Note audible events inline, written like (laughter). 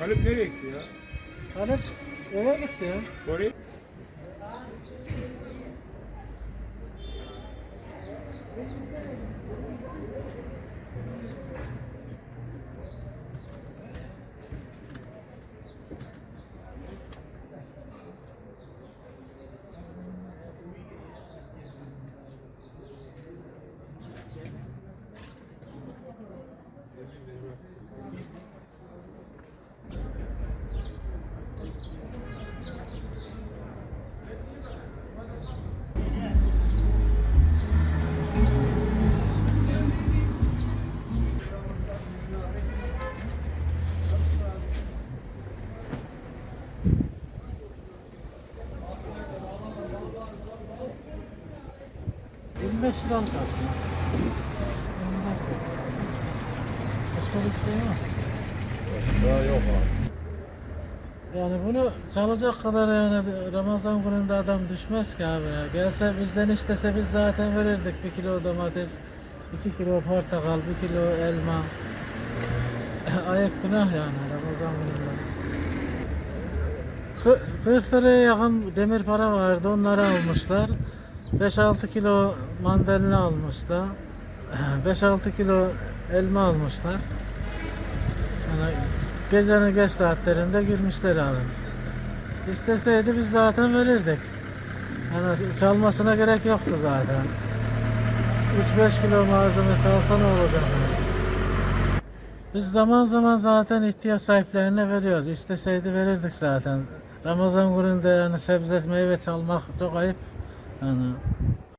Halep nereye gitti ya? Talep eve gitti ya. Oraya Yirmi beş liralık aslında. Başka bir isteği var. Daha yok abi. Yani bunu çalacak kadar yani Ramazan gününde adam düşmez ki abi ya. Gelse bizden istese biz zaten verirdik. Bir kilo domates, iki kilo portakal, bir kilo elma. (coughs) Ayıp günah yani Ramazan gününde. Kı- 40 liraya yakın demir para vardı onları almışlar. 5-6 kilo mandalina almışlar. (clears throat) 5-6 kilo elma almışlar. Yani gecenin geç saatlerinde girmişler abi. İsteseydi biz zaten verirdik. Yani çalmasına gerek yoktu zaten. 3-5 kilo malzeme çalsa ne olacak? Biz zaman zaman zaten ihtiyaç sahiplerine veriyoruz. İsteseydi verirdik zaten. Ramazan gününde yani sebze meyve çalmak çok ayıp. Yani